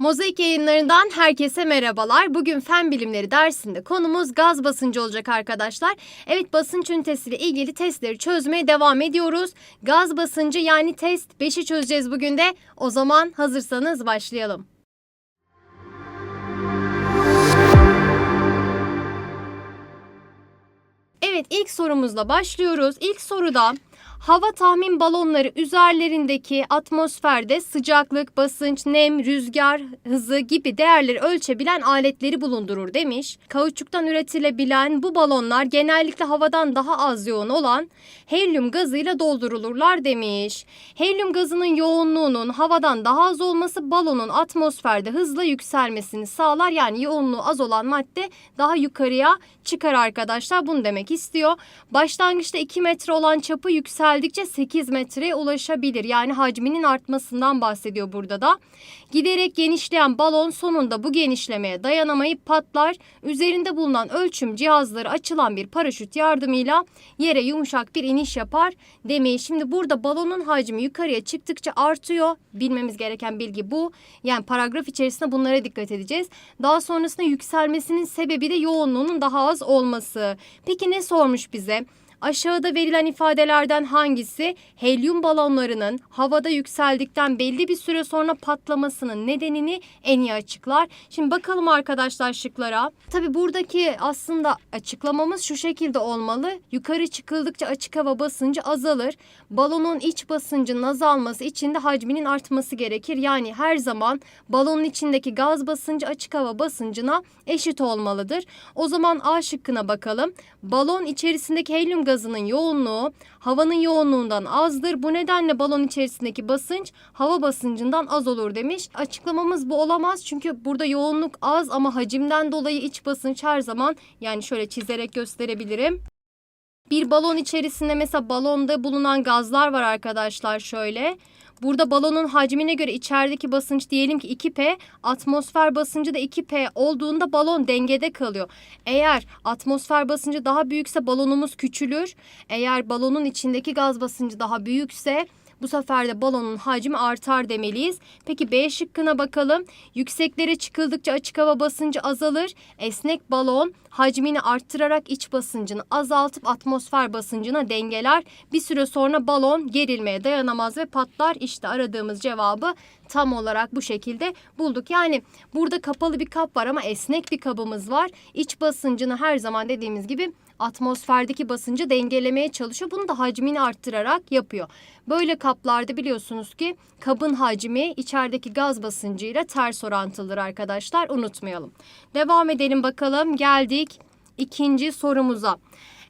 Mozaik yayınlarından herkese merhabalar. Bugün fen bilimleri dersinde konumuz gaz basıncı olacak arkadaşlar. Evet basınç ünitesiyle ilgili testleri çözmeye devam ediyoruz. Gaz basıncı yani test 5'i çözeceğiz bugün de. O zaman hazırsanız başlayalım. Evet ilk sorumuzla başlıyoruz. İlk soruda hava tahmin balonları üzerlerindeki atmosferde sıcaklık, basınç, nem, rüzgar hızı gibi değerleri ölçebilen aletleri bulundurur demiş. Kauçuktan üretilebilen bu balonlar genellikle havadan daha az yoğun olan helyum gazıyla doldurulurlar demiş. Helyum gazının yoğunluğunun havadan daha az olması balonun atmosferde hızla yükselmesini sağlar. Yani yoğunluğu az olan madde daha yukarıya çıkar arkadaşlar. Bunu demek istiyor. Başlangıçta 2 metre olan çapı yükseldikçe 8 metreye ulaşabilir. Yani hacminin artmasından bahsediyor burada da. Giderek genişleyen balon sonunda bu genişlemeye dayanamayıp patlar. Üzerinde bulunan ölçüm cihazları açılan bir paraşüt yardımıyla yere yumuşak bir iniş yapar demeyi. Şimdi burada balonun hacmi yukarıya çıktıkça artıyor. Bilmemiz gereken bilgi bu. Yani paragraf içerisinde bunlara dikkat edeceğiz. Daha sonrasında yükselmesinin sebebi de yoğunluğunun daha az olması. Peki ne sormuş bize? Aşağıda verilen ifadelerden hangisi helyum balonlarının havada yükseldikten belli bir süre sonra patlamasının nedenini en iyi açıklar? Şimdi bakalım arkadaşlar şıklara. Tabi buradaki aslında açıklamamız şu şekilde olmalı. Yukarı çıkıldıkça açık hava basıncı azalır. Balonun iç basıncının azalması için de hacminin artması gerekir. Yani her zaman balonun içindeki gaz basıncı açık hava basıncına eşit olmalıdır. O zaman A şıkkına bakalım. Balon içerisindeki helyum gazının yoğunluğu havanın yoğunluğundan azdır. Bu nedenle balon içerisindeki basınç hava basıncından az olur demiş. Açıklamamız bu olamaz çünkü burada yoğunluk az ama hacimden dolayı iç basınç her zaman yani şöyle çizerek gösterebilirim. Bir balon içerisinde mesela balonda bulunan gazlar var arkadaşlar şöyle. Burada balonun hacmine göre içerideki basınç diyelim ki 2P, atmosfer basıncı da 2P olduğunda balon dengede kalıyor. Eğer atmosfer basıncı daha büyükse balonumuz küçülür. Eğer balonun içindeki gaz basıncı daha büyükse bu sefer de balonun hacmi artar demeliyiz. Peki B şıkkına bakalım. Yükseklere çıkıldıkça açık hava basıncı azalır. Esnek balon hacmini arttırarak iç basıncını azaltıp atmosfer basıncına dengeler. Bir süre sonra balon gerilmeye dayanamaz ve patlar. İşte aradığımız cevabı tam olarak bu şekilde bulduk. Yani burada kapalı bir kap var ama esnek bir kabımız var. İç basıncını her zaman dediğimiz gibi atmosferdeki basıncı dengelemeye çalışıyor. Bunu da hacmini arttırarak yapıyor. Böyle kaplarda biliyorsunuz ki kabın hacmi içerideki gaz basıncıyla ters orantılıdır arkadaşlar. Unutmayalım. Devam edelim bakalım. Geldik ikinci sorumuza.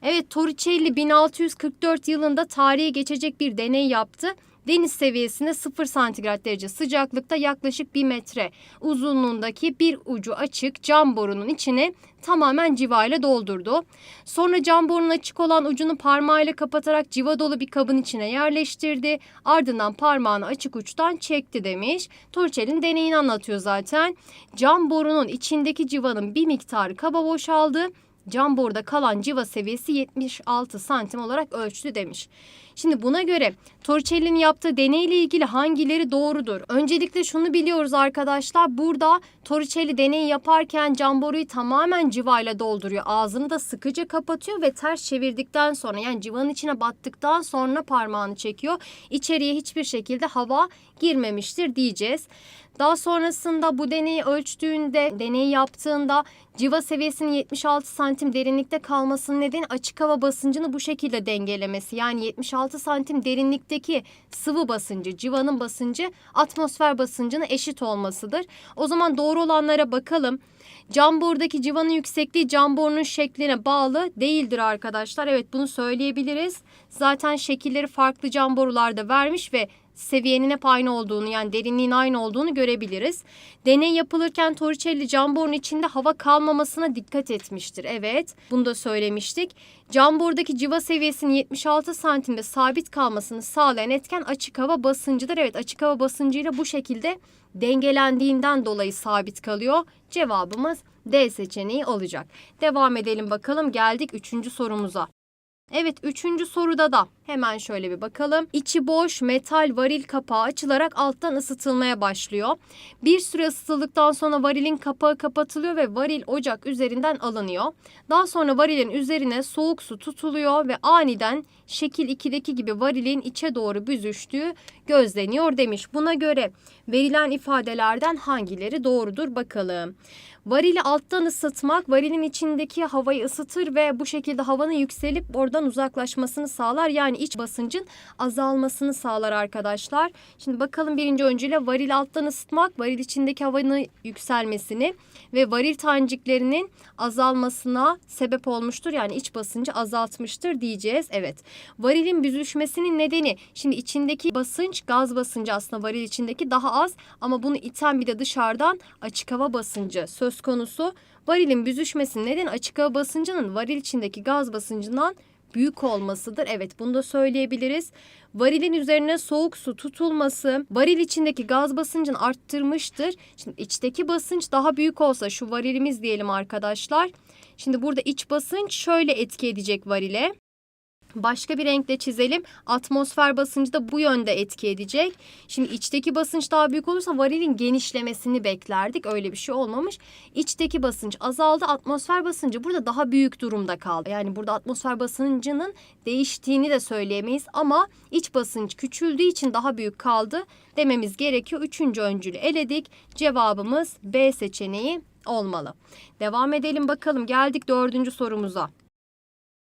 Evet Torricelli 1644 yılında tarihe geçecek bir deney yaptı. Deniz seviyesinde 0 santigrat derece sıcaklıkta yaklaşık 1 metre uzunluğundaki bir ucu açık cam borunun içine tamamen civa ile doldurdu. Sonra cam borunun açık olan ucunu parmağıyla kapatarak civa dolu bir kabın içine yerleştirdi. Ardından parmağını açık uçtan çekti demiş. Torricelli'nin deneyini anlatıyor zaten. Cam borunun içindeki civanın bir miktarı kaba boşaldı. Cam boruda kalan civa seviyesi 76 santim olarak ölçtü demiş. Şimdi buna göre Torricelli'nin yaptığı deneyle ilgili hangileri doğrudur? Öncelikle şunu biliyoruz arkadaşlar. Burada Torricelli deneyi yaparken cam boruyu tamamen civayla dolduruyor. Ağzını da sıkıca kapatıyor ve ters çevirdikten sonra yani civanın içine battıktan sonra parmağını çekiyor. İçeriye hiçbir şekilde hava girmemiştir diyeceğiz. Daha sonrasında bu deneyi ölçtüğünde, deneyi yaptığında civa seviyesinin 76 santim derinlikte kalmasının nedeni açık hava basıncını bu şekilde dengelemesi. Yani 76 santim derinlikteki sıvı basıncı, civanın basıncı atmosfer basıncına eşit olmasıdır. O zaman doğru olanlara bakalım. Cam borudaki civanın yüksekliği cam borunun şekline bağlı değildir arkadaşlar. Evet bunu söyleyebiliriz. Zaten şekilleri farklı cam borularda vermiş ve seviyenin hep aynı olduğunu yani derinliğin aynı olduğunu görebiliriz. Deney yapılırken Torricelli cam borunun içinde hava kalmamasına dikkat etmiştir. Evet bunu da söylemiştik. Cam borudaki civa seviyesinin 76 santimde sabit kalmasını sağlayan etken açık hava basıncıdır. Evet açık hava basıncıyla bu şekilde dengelendiğinden dolayı sabit kalıyor. Cevabımız D seçeneği olacak. Devam edelim bakalım geldik üçüncü sorumuza. Evet üçüncü soruda da Hemen şöyle bir bakalım. İçi boş metal varil kapağı açılarak alttan ısıtılmaya başlıyor. Bir süre ısıtıldıktan sonra varilin kapağı kapatılıyor ve varil ocak üzerinden alınıyor. Daha sonra varilin üzerine soğuk su tutuluyor ve aniden şekil 2'deki gibi varilin içe doğru büzüştüğü gözleniyor demiş. Buna göre verilen ifadelerden hangileri doğrudur bakalım. Varili alttan ısıtmak varilin içindeki havayı ısıtır ve bu şekilde havanın yükselip oradan uzaklaşmasını sağlar. Yani iç basıncın azalmasını sağlar arkadaşlar. Şimdi bakalım birinci öncüyle varil alttan ısıtmak varil içindeki havanın yükselmesini ve varil taneciklerinin azalmasına sebep olmuştur. Yani iç basıncı azaltmıştır diyeceğiz. Evet. Varilin büzüşmesinin nedeni şimdi içindeki basınç gaz basıncı aslında varil içindeki daha az ama bunu iten bir de dışarıdan açık hava basıncı söz konusu. Varilin büzüşmesinin nedeni açık hava basıncının varil içindeki gaz basıncından büyük olmasıdır. Evet bunu da söyleyebiliriz. Varilin üzerine soğuk su tutulması varil içindeki gaz basıncını arttırmıştır. Şimdi içteki basınç daha büyük olsa şu varilimiz diyelim arkadaşlar. Şimdi burada iç basınç şöyle etki edecek varile. Başka bir renkle çizelim. Atmosfer basıncı da bu yönde etki edecek. Şimdi içteki basınç daha büyük olursa varilin genişlemesini beklerdik. Öyle bir şey olmamış. İçteki basınç azaldı. Atmosfer basıncı burada daha büyük durumda kaldı. Yani burada atmosfer basıncının değiştiğini de söyleyemeyiz. Ama iç basınç küçüldüğü için daha büyük kaldı dememiz gerekiyor. Üçüncü öncülü eledik. Cevabımız B seçeneği olmalı. Devam edelim bakalım. Geldik dördüncü sorumuza.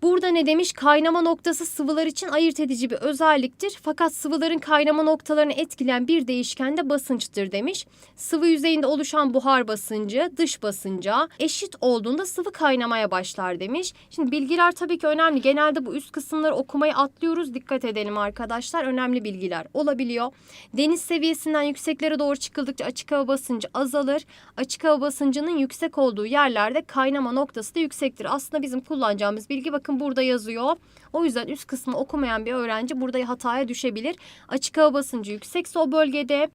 Burada ne demiş? Kaynama noktası sıvılar için ayırt edici bir özelliktir. Fakat sıvıların kaynama noktalarını etkileyen bir değişken de basınçtır demiş. Sıvı yüzeyinde oluşan buhar basıncı dış basınca eşit olduğunda sıvı kaynamaya başlar demiş. Şimdi bilgiler tabii ki önemli. Genelde bu üst kısımları okumayı atlıyoruz. Dikkat edelim arkadaşlar. Önemli bilgiler olabiliyor. Deniz seviyesinden yükseklere doğru çıkıldıkça açık hava basıncı azalır. Açık hava basıncının yüksek olduğu yerlerde kaynama noktası da yüksektir. Aslında bizim kullanacağımız bilgi bakın burada yazıyor. O yüzden üst kısmı okumayan bir öğrenci burada hataya düşebilir. Açık hava basıncı yüksekse o bölgede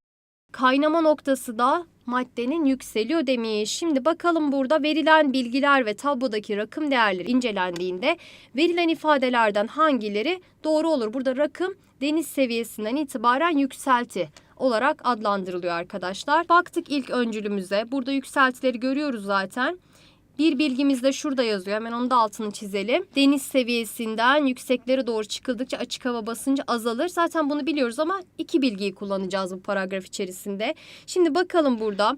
kaynama noktası da maddenin yükseliyor demiş. Şimdi bakalım burada verilen bilgiler ve tablodaki rakım değerleri incelendiğinde verilen ifadelerden hangileri doğru olur? Burada rakım deniz seviyesinden itibaren yükselti olarak adlandırılıyor arkadaşlar. Baktık ilk öncülümüze. Burada yükseltileri görüyoruz zaten. Bir bilgimiz de şurada yazıyor. Hemen onun da altını çizelim. Deniz seviyesinden yükseklere doğru çıkıldıkça açık hava basıncı azalır. Zaten bunu biliyoruz ama iki bilgiyi kullanacağız bu paragraf içerisinde. Şimdi bakalım burada.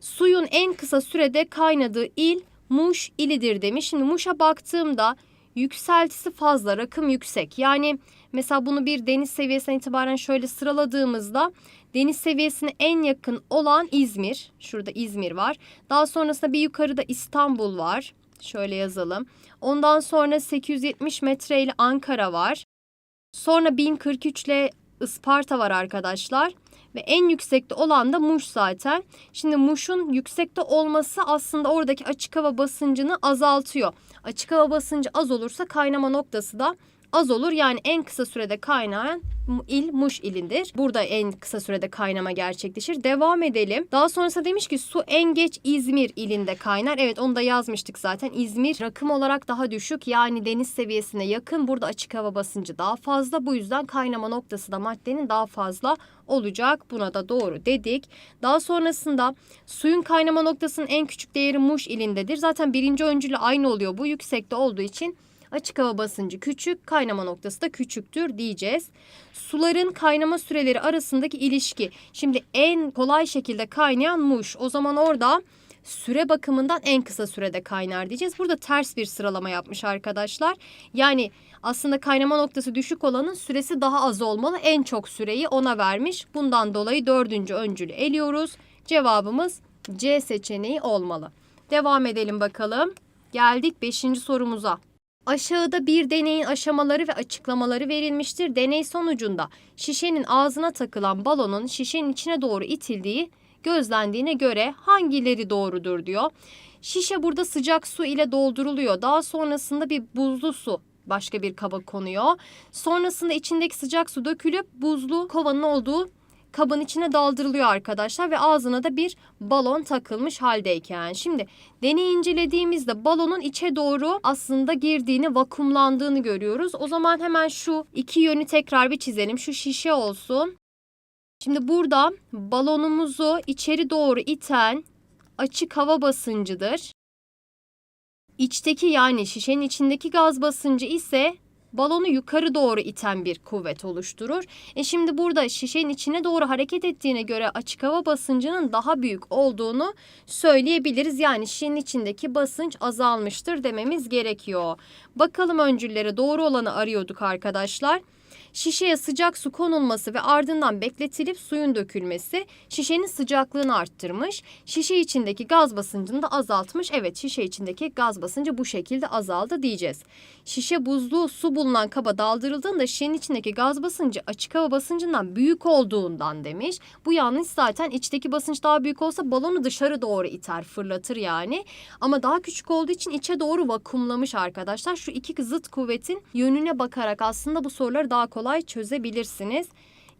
Suyun en kısa sürede kaynadığı il Muş ilidir demiş. Şimdi Muş'a baktığımda yükseltisi fazla, rakım yüksek. Yani mesela bunu bir deniz seviyesinden itibaren şöyle sıraladığımızda deniz seviyesine en yakın olan İzmir. Şurada İzmir var. Daha sonrasında bir yukarıda İstanbul var. Şöyle yazalım. Ondan sonra 870 metre ile Ankara var. Sonra 1043 ile Isparta var arkadaşlar. Ve en yüksekte olan da Muş zaten. Şimdi Muş'un yüksekte olması aslında oradaki açık hava basıncını azaltıyor. Açık hava basıncı az olursa kaynama noktası da az olur. Yani en kısa sürede kaynayan il Muş ilindir. Burada en kısa sürede kaynama gerçekleşir. Devam edelim. Daha sonrasında demiş ki su en geç İzmir ilinde kaynar. Evet onu da yazmıştık zaten. İzmir rakım olarak daha düşük. Yani deniz seviyesine yakın. Burada açık hava basıncı daha fazla. Bu yüzden kaynama noktası da maddenin daha fazla olacak. Buna da doğru dedik. Daha sonrasında suyun kaynama noktasının en küçük değeri Muş ilindedir. Zaten birinci öncülü aynı oluyor. Bu yüksekte olduğu için Açık hava basıncı küçük, kaynama noktası da küçüktür diyeceğiz. Suların kaynama süreleri arasındaki ilişki. Şimdi en kolay şekilde kaynayan muş. O zaman orada süre bakımından en kısa sürede kaynar diyeceğiz. Burada ters bir sıralama yapmış arkadaşlar. Yani aslında kaynama noktası düşük olanın süresi daha az olmalı. En çok süreyi ona vermiş. Bundan dolayı dördüncü öncülü eliyoruz. Cevabımız C seçeneği olmalı. Devam edelim bakalım. Geldik beşinci sorumuza. Aşağıda bir deneyin aşamaları ve açıklamaları verilmiştir. Deney sonucunda şişenin ağzına takılan balonun şişenin içine doğru itildiği gözlendiğine göre hangileri doğrudur diyor. Şişe burada sıcak su ile dolduruluyor. Daha sonrasında bir buzlu su başka bir kaba konuyor. Sonrasında içindeki sıcak su dökülüp buzlu kovanın olduğu kabın içine daldırılıyor arkadaşlar ve ağzına da bir balon takılmış haldeyken. Şimdi deneyi incelediğimizde balonun içe doğru aslında girdiğini, vakumlandığını görüyoruz. O zaman hemen şu iki yönü tekrar bir çizelim. Şu şişe olsun. Şimdi burada balonumuzu içeri doğru iten açık hava basıncıdır. İçteki yani şişenin içindeki gaz basıncı ise balonu yukarı doğru iten bir kuvvet oluşturur. E şimdi burada şişenin içine doğru hareket ettiğine göre açık hava basıncının daha büyük olduğunu söyleyebiliriz. Yani şişenin içindeki basınç azalmıştır dememiz gerekiyor. Bakalım öncüllere doğru olanı arıyorduk arkadaşlar. Şişeye sıcak su konulması ve ardından bekletilip suyun dökülmesi şişenin sıcaklığını arttırmış. Şişe içindeki gaz basıncını da azaltmış. Evet şişe içindeki gaz basıncı bu şekilde azaldı diyeceğiz. Şişe buzlu su bulunan kaba daldırıldığında şişenin içindeki gaz basıncı açık hava basıncından büyük olduğundan demiş. Bu yanlış zaten içteki basınç daha büyük olsa balonu dışarı doğru iter fırlatır yani. Ama daha küçük olduğu için içe doğru vakumlamış arkadaşlar. Şu iki zıt kuvvetin yönüne bakarak aslında bu soruları daha kolay çözebilirsiniz.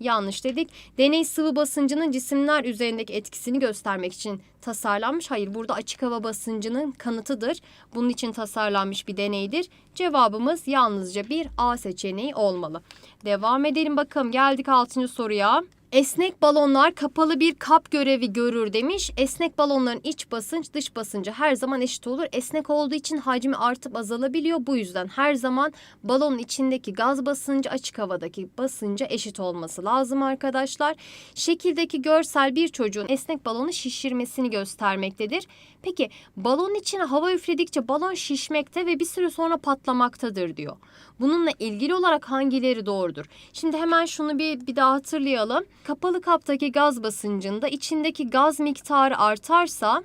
Yanlış dedik. Deney sıvı basıncının cisimler üzerindeki etkisini göstermek için tasarlanmış. Hayır burada açık hava basıncının kanıtıdır. Bunun için tasarlanmış bir deneydir. Cevabımız yalnızca bir A seçeneği olmalı. Devam edelim bakalım geldik 6. soruya. Esnek balonlar kapalı bir kap görevi görür demiş. Esnek balonların iç basınç dış basıncı her zaman eşit olur. Esnek olduğu için hacmi artıp azalabiliyor. Bu yüzden her zaman balonun içindeki gaz basıncı açık havadaki basınca eşit olması lazım arkadaşlar. Şekildeki görsel bir çocuğun esnek balonu şişirmesini göstermektedir. Peki balonun içine hava üfledikçe balon şişmekte ve bir süre sonra patlamaktadır diyor. Bununla ilgili olarak hangileri doğrudur? Şimdi hemen şunu bir, bir daha hatırlayalım. Kapalı kaptaki gaz basıncında içindeki gaz miktarı artarsa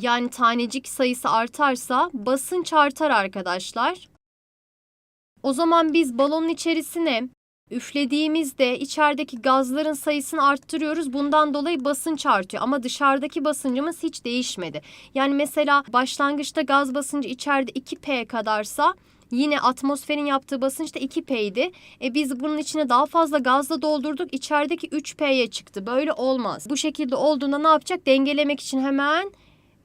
yani tanecik sayısı artarsa basınç artar arkadaşlar. O zaman biz balonun içerisine üflediğimizde içerideki gazların sayısını arttırıyoruz. Bundan dolayı basınç artıyor ama dışarıdaki basıncımız hiç değişmedi. Yani mesela başlangıçta gaz basıncı içeride 2P kadarsa Yine atmosferin yaptığı basınç da 2P'ydi. E biz bunun içine daha fazla gazla doldurduk. İçerideki 3P'ye çıktı. Böyle olmaz. Bu şekilde olduğunda ne yapacak? Dengelemek için hemen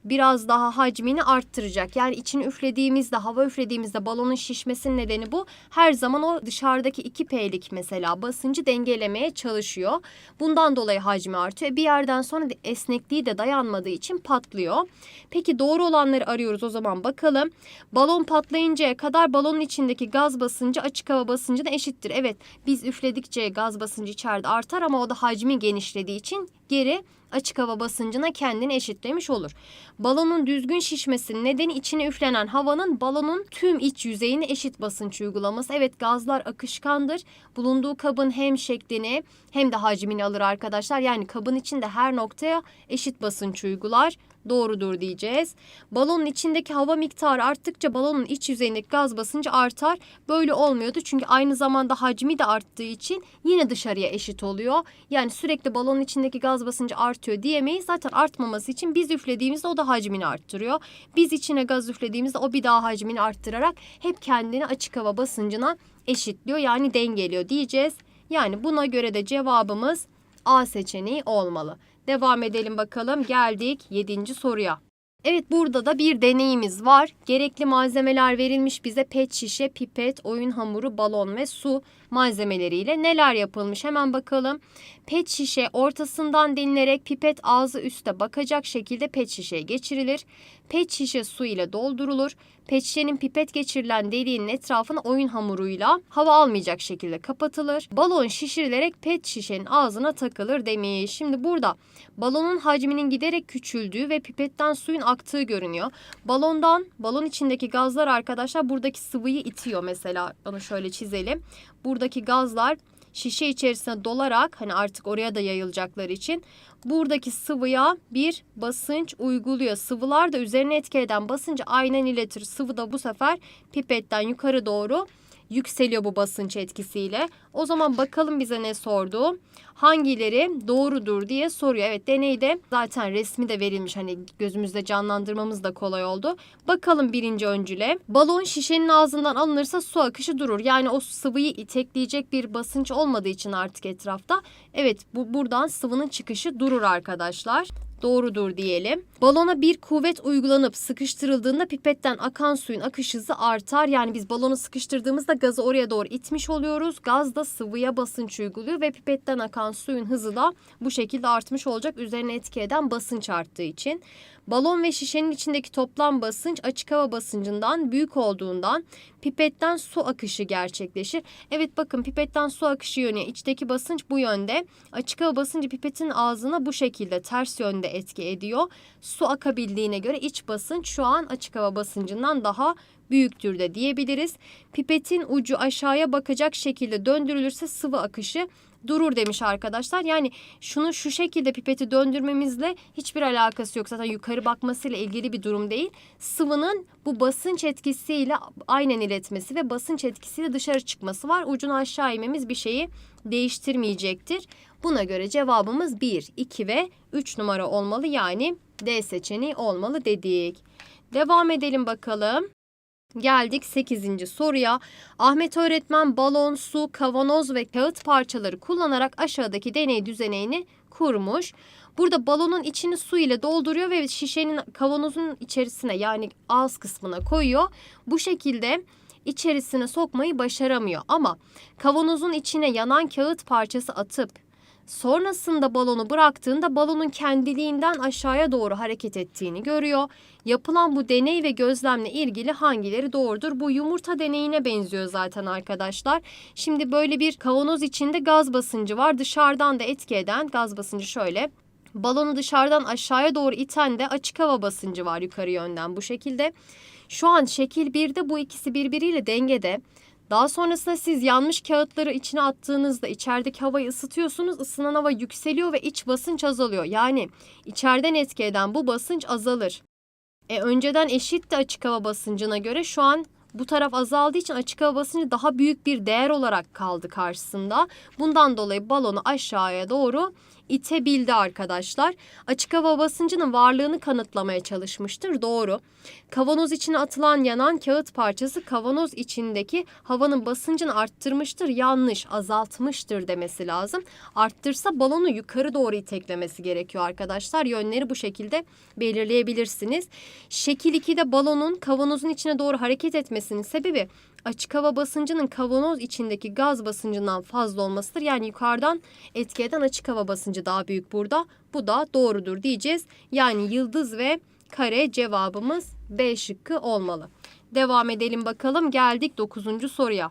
biraz daha hacmini arttıracak. Yani içini üflediğimizde, hava üflediğimizde balonun şişmesinin nedeni bu. Her zaman o dışarıdaki 2P'lik mesela basıncı dengelemeye çalışıyor. Bundan dolayı hacmi artıyor. Bir yerden sonra esnekliği de dayanmadığı için patlıyor. Peki doğru olanları arıyoruz o zaman bakalım. Balon patlayıncaya kadar balonun içindeki gaz basıncı açık hava basıncına eşittir. Evet biz üfledikçe gaz basıncı içeride artar ama o da hacmi genişlediği için geri açık hava basıncına kendini eşitlemiş olur. Balonun düzgün şişmesinin nedeni içine üflenen havanın balonun tüm iç yüzeyine eşit basınç uygulaması. Evet gazlar akışkandır. Bulunduğu kabın hem şeklini hem de hacmini alır arkadaşlar. Yani kabın içinde her noktaya eşit basınç uygular doğrudur diyeceğiz. Balonun içindeki hava miktarı arttıkça balonun iç yüzeyindeki gaz basıncı artar. Böyle olmuyordu çünkü aynı zamanda hacmi de arttığı için yine dışarıya eşit oluyor. Yani sürekli balonun içindeki gaz basıncı artıyor diyemeyiz. Zaten artmaması için biz üflediğimizde o da hacmini arttırıyor. Biz içine gaz üflediğimizde o bir daha hacmini arttırarak hep kendini açık hava basıncına eşitliyor. Yani dengeliyor diyeceğiz. Yani buna göre de cevabımız A seçeneği olmalı. Devam edelim bakalım. Geldik 7. soruya. Evet burada da bir deneyimiz var. Gerekli malzemeler verilmiş bize pet şişe, pipet, oyun hamuru, balon ve su malzemeleriyle neler yapılmış hemen bakalım. Pet şişe ortasından delinerek pipet ağzı üste bakacak şekilde pet şişeye geçirilir. Pet şişe su ile doldurulur. Pet şişenin pipet geçirilen deliğinin etrafına oyun hamuruyla hava almayacak şekilde kapatılır. Balon şişirilerek pet şişenin ağzına takılır demiş. Şimdi burada balonun hacminin giderek küçüldüğü ve pipetten suyun aktığı görünüyor. Balondan, balon içindeki gazlar arkadaşlar buradaki sıvıyı itiyor mesela. Onu şöyle çizelim. Buradaki gazlar şişe içerisine dolarak hani artık oraya da yayılacakları için buradaki sıvıya bir basınç uyguluyor. Sıvılar da üzerine etki eden basıncı aynen iletir. Sıvı da bu sefer pipetten yukarı doğru yükseliyor bu basınç etkisiyle. O zaman bakalım bize ne sordu? Hangileri doğrudur diye soruyor. Evet deneyde zaten resmi de verilmiş. Hani gözümüzde canlandırmamız da kolay oldu. Bakalım birinci öncüle. Balon şişenin ağzından alınırsa su akışı durur. Yani o sıvıyı itekleyecek bir basınç olmadığı için artık etrafta. Evet bu buradan sıvının çıkışı durur arkadaşlar doğrudur diyelim. Balona bir kuvvet uygulanıp sıkıştırıldığında pipetten akan suyun akış hızı artar. Yani biz balonu sıkıştırdığımızda gazı oraya doğru itmiş oluyoruz. Gaz da sıvıya basınç uyguluyor ve pipetten akan suyun hızı da bu şekilde artmış olacak üzerine etki eden basınç arttığı için. Balon ve şişenin içindeki toplam basınç açık hava basıncından büyük olduğundan pipetten su akışı gerçekleşir. Evet bakın pipetten su akışı yönü içteki basınç bu yönde. Açık hava basıncı pipetin ağzına bu şekilde ters yönde etki ediyor. Su akabildiğine göre iç basınç şu an açık hava basıncından daha büyüktür de diyebiliriz. Pipetin ucu aşağıya bakacak şekilde döndürülürse sıvı akışı durur demiş arkadaşlar. Yani şunu şu şekilde pipeti döndürmemizle hiçbir alakası yok. Zaten yukarı bakmasıyla ilgili bir durum değil. Sıvının bu basınç etkisiyle aynen iletmesi ve basınç etkisiyle dışarı çıkması var. Ucunu aşağı inmemiz bir şeyi değiştirmeyecektir. Buna göre cevabımız 1, 2 ve 3 numara olmalı. Yani D seçeneği olmalı dedik. Devam edelim bakalım. Geldik 8. soruya. Ahmet öğretmen balon, su, kavanoz ve kağıt parçaları kullanarak aşağıdaki deney düzenini kurmuş. Burada balonun içini su ile dolduruyor ve şişenin kavanozun içerisine yani ağız kısmına koyuyor. Bu şekilde içerisine sokmayı başaramıyor ama kavanozun içine yanan kağıt parçası atıp Sonrasında balonu bıraktığında balonun kendiliğinden aşağıya doğru hareket ettiğini görüyor. Yapılan bu deney ve gözlemle ilgili hangileri doğrudur? Bu yumurta deneyine benziyor zaten arkadaşlar. Şimdi böyle bir kavanoz içinde gaz basıncı var. Dışarıdan da etki eden gaz basıncı şöyle. Balonu dışarıdan aşağıya doğru iten de açık hava basıncı var yukarı yönden bu şekilde. Şu an şekil 1'de bu ikisi birbiriyle dengede. Daha sonrasında siz yanmış kağıtları içine attığınızda içerideki havayı ısıtıyorsunuz. Isınan hava yükseliyor ve iç basınç azalıyor. Yani içeriden etki eden bu basınç azalır. E önceden eşitti açık hava basıncına göre şu an bu taraf azaldığı için açık hava basıncı daha büyük bir değer olarak kaldı karşısında. Bundan dolayı balonu aşağıya doğru itebildi arkadaşlar. Açık hava basıncının varlığını kanıtlamaya çalışmıştır. Doğru. Kavanoz içine atılan yanan kağıt parçası kavanoz içindeki havanın basıncını arttırmıştır. Yanlış, azaltmıştır demesi lazım. Arttırsa balonu yukarı doğru iteklemesi gerekiyor arkadaşlar. Yönleri bu şekilde belirleyebilirsiniz. Şekil 2'de balonun kavanozun içine doğru hareket etmesinin sebebi açık hava basıncının kavanoz içindeki gaz basıncından fazla olmasıdır. Yani yukarıdan etki eden açık hava basıncı daha büyük burada. Bu da doğrudur diyeceğiz. Yani yıldız ve kare cevabımız B şıkkı olmalı. Devam edelim bakalım. Geldik 9. soruya.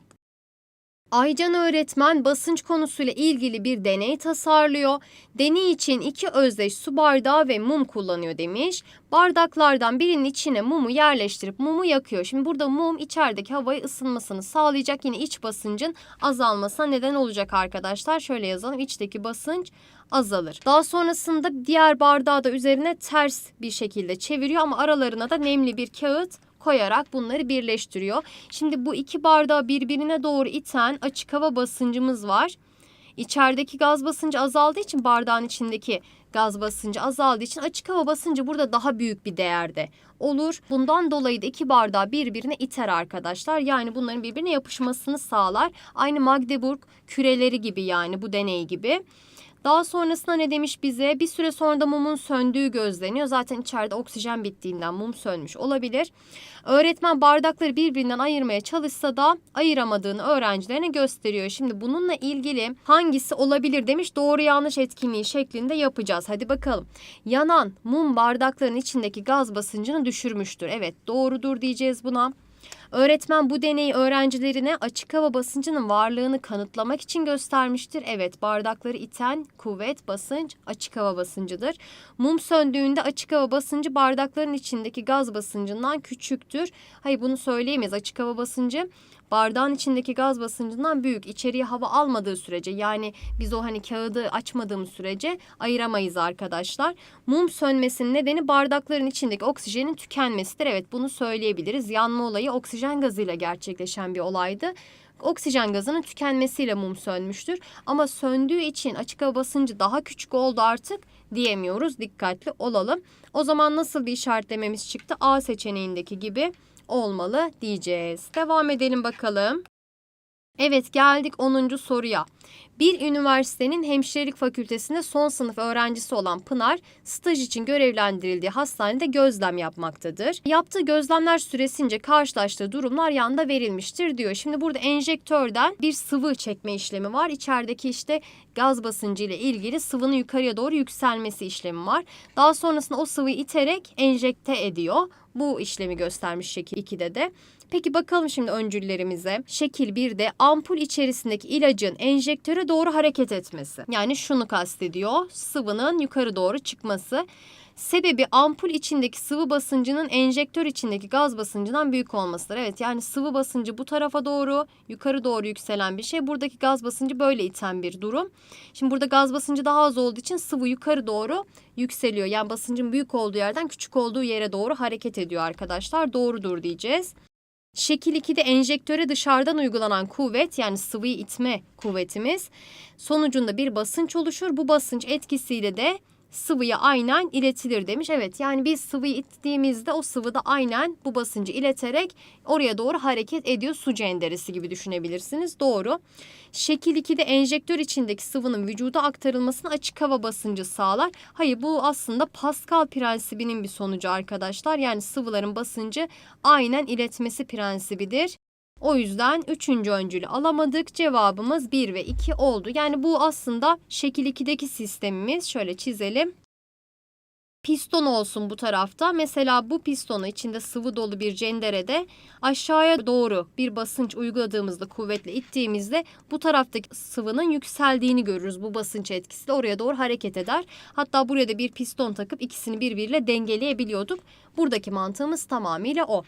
Aycan öğretmen basınç konusuyla ilgili bir deney tasarlıyor. Deney için iki özdeş su bardağı ve mum kullanıyor demiş. Bardaklardan birinin içine mumu yerleştirip mumu yakıyor. Şimdi burada mum içerideki havayı ısınmasını sağlayacak. Yine iç basıncın azalmasına neden olacak arkadaşlar. Şöyle yazalım. İçteki basınç azalır. Daha sonrasında diğer bardağı da üzerine ters bir şekilde çeviriyor ama aralarına da nemli bir kağıt koyarak bunları birleştiriyor. Şimdi bu iki bardağı birbirine doğru iten açık hava basıncımız var. İçerideki gaz basıncı azaldığı için bardağın içindeki gaz basıncı azaldığı için açık hava basıncı burada daha büyük bir değerde olur. Bundan dolayı da iki bardağı birbirine iter arkadaşlar. Yani bunların birbirine yapışmasını sağlar. Aynı Magdeburg küreleri gibi yani bu deney gibi. Daha sonrasında ne demiş bize? Bir süre sonra da mumun söndüğü gözleniyor. Zaten içeride oksijen bittiğinden mum sönmüş olabilir. Öğretmen bardakları birbirinden ayırmaya çalışsa da ayıramadığını öğrencilerine gösteriyor. Şimdi bununla ilgili hangisi olabilir demiş. Doğru yanlış etkinliği şeklinde yapacağız. Hadi bakalım. Yanan mum bardakların içindeki gaz basıncını düşürmüştür. Evet doğrudur diyeceğiz buna. Öğretmen bu deneyi öğrencilerine açık hava basıncının varlığını kanıtlamak için göstermiştir. Evet bardakları iten kuvvet, basınç açık hava basıncıdır. Mum söndüğünde açık hava basıncı bardakların içindeki gaz basıncından küçüktür. Hayır bunu söyleyemeyiz. Açık hava basıncı bardağın içindeki gaz basıncından büyük. İçeriye hava almadığı sürece yani biz o hani kağıdı açmadığımız sürece ayıramayız arkadaşlar. Mum sönmesinin nedeni bardakların içindeki oksijenin tükenmesidir. Evet bunu söyleyebiliriz. Yanma olayı oksijen gazıyla gerçekleşen bir olaydı. Oksijen gazının tükenmesiyle mum sönmüştür. Ama söndüğü için açık hava basıncı daha küçük oldu artık diyemiyoruz. Dikkatli olalım. O zaman nasıl bir işaretlememiz çıktı? A seçeneğindeki gibi olmalı diyeceğiz. Devam edelim bakalım. Evet geldik 10. soruya. Bir üniversitenin hemşirelik fakültesinde son sınıf öğrencisi olan Pınar, staj için görevlendirildiği hastanede gözlem yapmaktadır. Yaptığı gözlemler süresince karşılaştığı durumlar yanda verilmiştir diyor. Şimdi burada enjektörden bir sıvı çekme işlemi var. İçerideki işte gaz basıncı ile ilgili sıvının yukarıya doğru yükselmesi işlemi var. Daha sonrasında o sıvıyı iterek enjekte ediyor. Bu işlemi göstermiş şekil 2'de de. Peki bakalım şimdi öncüllerimize. Şekil 1'de ampul içerisindeki ilacın enjektöre doğru hareket etmesi. Yani şunu kastediyor. Sıvının yukarı doğru çıkması. Sebebi ampul içindeki sıvı basıncının enjektör içindeki gaz basıncından büyük olmasıdır. Evet yani sıvı basıncı bu tarafa doğru yukarı doğru yükselen bir şey. Buradaki gaz basıncı böyle iten bir durum. Şimdi burada gaz basıncı daha az olduğu için sıvı yukarı doğru yükseliyor. Yani basıncın büyük olduğu yerden küçük olduğu yere doğru hareket ediyor arkadaşlar. Doğrudur diyeceğiz. Şekil 2'de enjektöre dışarıdan uygulanan kuvvet yani sıvıyı itme kuvvetimiz sonucunda bir basınç oluşur. Bu basınç etkisiyle de sıvıya aynen iletilir demiş. Evet yani biz sıvıyı ittiğimizde o sıvı da aynen bu basıncı ileterek oraya doğru hareket ediyor. Su cenderesi gibi düşünebilirsiniz. Doğru. Şekil 2'de enjektör içindeki sıvının vücuda aktarılmasını açık hava basıncı sağlar. Hayır bu aslında Pascal prensibinin bir sonucu arkadaşlar. Yani sıvıların basıncı aynen iletmesi prensibidir. O yüzden üçüncü öncülü alamadık. Cevabımız 1 ve 2 oldu. Yani bu aslında şekil 2'deki sistemimiz. Şöyle çizelim. Piston olsun bu tarafta. Mesela bu pistonu içinde sıvı dolu bir cenderede aşağıya doğru bir basınç uyguladığımızda kuvvetle ittiğimizde bu taraftaki sıvının yükseldiğini görürüz. Bu basınç etkisiyle oraya doğru hareket eder. Hatta buraya da bir piston takıp ikisini birbiriyle dengeleyebiliyorduk. Buradaki mantığımız tamamıyla o.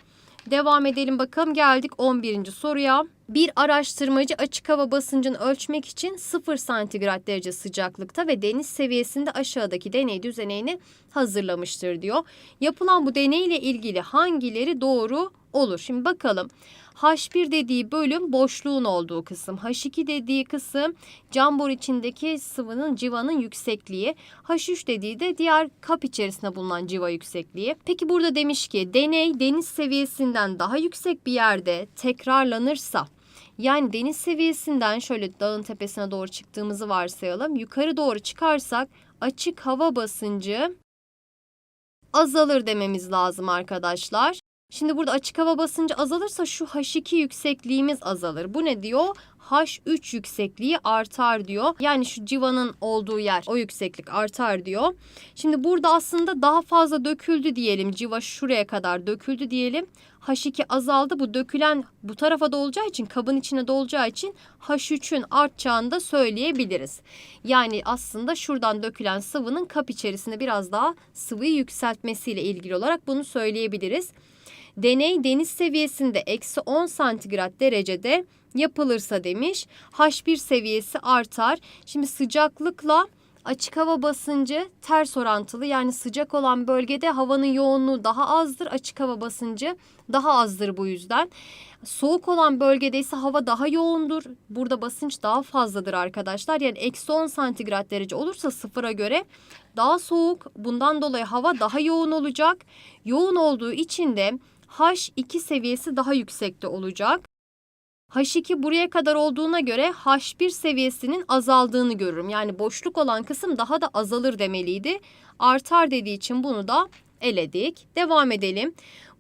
Devam edelim bakalım geldik 11. soruya. Bir araştırmacı açık hava basıncını ölçmek için 0 santigrat derece sıcaklıkta ve deniz seviyesinde aşağıdaki deney düzenini hazırlamıştır diyor. Yapılan bu deneyle ilgili hangileri doğru olur? Şimdi bakalım. H1 dediği bölüm boşluğun olduğu kısım. H2 dediği kısım cam bor içindeki sıvının civanın yüksekliği. H3 dediği de diğer kap içerisinde bulunan civa yüksekliği. Peki burada demiş ki deney deniz seviyesinden daha yüksek bir yerde tekrarlanırsa yani deniz seviyesinden şöyle dağın tepesine doğru çıktığımızı varsayalım. Yukarı doğru çıkarsak açık hava basıncı azalır dememiz lazım arkadaşlar. Şimdi burada açık hava basıncı azalırsa şu H2 yüksekliğimiz azalır. Bu ne diyor? H3 yüksekliği artar diyor. Yani şu civanın olduğu yer o yükseklik artar diyor. Şimdi burada aslında daha fazla döküldü diyelim. Civa şuraya kadar döküldü diyelim. H2 azaldı. Bu dökülen bu tarafa dolacağı için kabın içine dolacağı için H3'ün artacağını da söyleyebiliriz. Yani aslında şuradan dökülen sıvının kap içerisinde biraz daha sıvıyı yükseltmesiyle ilgili olarak bunu söyleyebiliriz. Deney deniz seviyesinde eksi 10 santigrat derecede yapılırsa demiş. H1 seviyesi artar. Şimdi sıcaklıkla açık hava basıncı ters orantılı. Yani sıcak olan bölgede havanın yoğunluğu daha azdır. Açık hava basıncı daha azdır bu yüzden. Soğuk olan bölgede ise hava daha yoğundur. Burada basınç daha fazladır arkadaşlar. Yani eksi 10 santigrat derece olursa sıfıra göre daha soğuk. Bundan dolayı hava daha yoğun olacak. Yoğun olduğu için de H2 seviyesi daha yüksekte olacak. H2 buraya kadar olduğuna göre H1 seviyesinin azaldığını görürüm. Yani boşluk olan kısım daha da azalır demeliydi. Artar dediği için bunu da eledik. Devam edelim.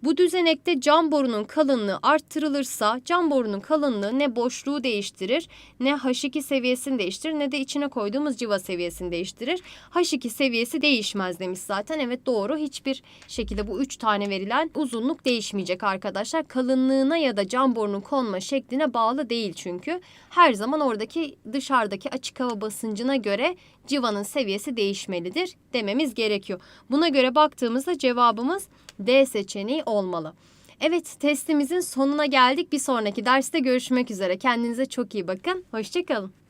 Bu düzenekte cam borunun kalınlığı arttırılırsa cam borunun kalınlığı ne boşluğu değiştirir ne H2 seviyesini değiştirir ne de içine koyduğumuz civa seviyesini değiştirir. H2 seviyesi değişmez demiş zaten. Evet doğru hiçbir şekilde bu üç tane verilen uzunluk değişmeyecek arkadaşlar. Kalınlığına ya da cam borunun konma şekline bağlı değil çünkü. Her zaman oradaki dışarıdaki açık hava basıncına göre civanın seviyesi değişmelidir dememiz gerekiyor. Buna göre baktığımızda cevabımız D seçeneği olmalı. Evet testimizin sonuna geldik. Bir sonraki derste görüşmek üzere. Kendinize çok iyi bakın. Hoşçakalın.